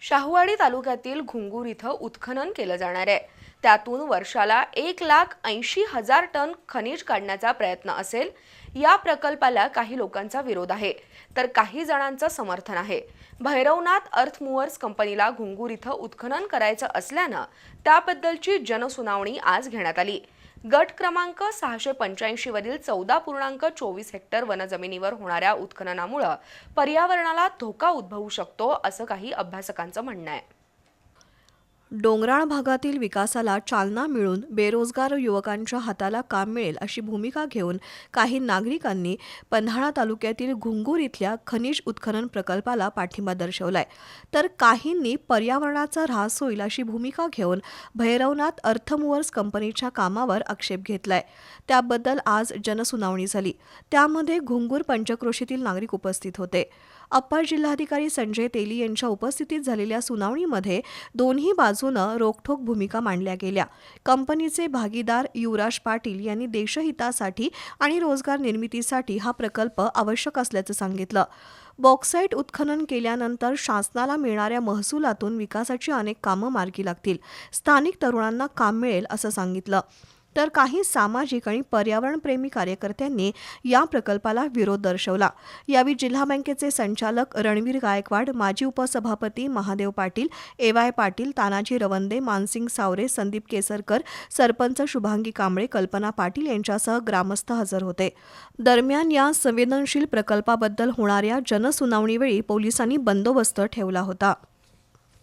शाहूवाडी तालुक्यातील घुंगूर इथं उत्खनन केलं जाणार आहे. त्यातून वर्षाला एक लाख ऐंशी हजार टन खनिज काढण्याचा प्रयत्न असेल. या प्रकल्पाला काही लोकांचा विरोध आहे. तर काही जणांचं समर्थन आहे. भैरवनाथ अर्थ मुव्हर्स कंपनीला घुंगूर इथं उत्खनन करायचं असल्यानं त्याबद्दलची जनसुनावणी आज घेण्यात आली. गट क्रमांक सहाशे पंच्याऐंशी वरील चौदा पूर्णांक चोवीस हेक्टर वनजमिनीवर होणाऱ्या उत्खननामुळं पर्यावरणाला धोका उद्भवू शकतो असं काही अभ्यासकांचं म्हणणं आहे. डोंगराळ भागातील विकासाला चालना मिळून बेरोजगार युवकांच्या हाताला काम मिळेल अशी भूमिका घेऊन काही नागरिकांनी पन्हाळा तालुक्यातील घुंगूर इथल्या खनिज उत्खनन प्रकल्पाला पाठिंबा दर्शवलाय. तर काहींनी पर्यावरणाचा ऱ्हास होईल अशी भूमिका घेऊन भैरवनाथ अर्थमुवर्स कंपनीच्या कामावर आक्षेप घेतलाय. त्याबद्दल आज जनसुनावणी झाली. त्यामध्ये घुंगूर पंचक्रोशीतील नागरिक उपस्थित होते. अप्पर जिल्हाधिकारी संजय तेली यांच्या उपस्थितीत झालेल्या सुनावणीमध्ये दोन्ही बाजू बाजूनं रोखठोक भूमिका मांडल्या गेल्या. कंपनीचे भागीदार युवराज पाटील यांनी देशहितासाठी आणि रोजगार निर्मितीसाठी हा प्रकल्प आवश्यक असल्याचं सांगितलं. बॉक्साईट उत्खनन केल्यानंतर शासनाला मिळणाऱ्या महसुलातून विकासाची अनेक कामं मार्गी लागतील. स्थानिक तरुणांना काम मिळेल असं सांगितलं. तर काही सामाजिक आणि पर्यावरणप्रेमी कार्यकर्त्यांनी या प्रकल्पाला विरोध दर्शवला. यावेळी जिल्हा बँकेचे संचालक रणवीर गायकवाड माजी उपसभापती महादेव पाटील ए वाय पाटील तानाजी रवंदे मानसिंग सावरे संदीप केसरकर सरपंच शुभांगी कांबळे कल्पना पाटील यांच्यासह ग्रामस्थ हजर होते. दरम्यान या संवेदनशील प्रकल्पाबद्दल होणाऱ्या जनसुनावणीवेळी पोलिसांनी बंदोबस्त ठेवला होता.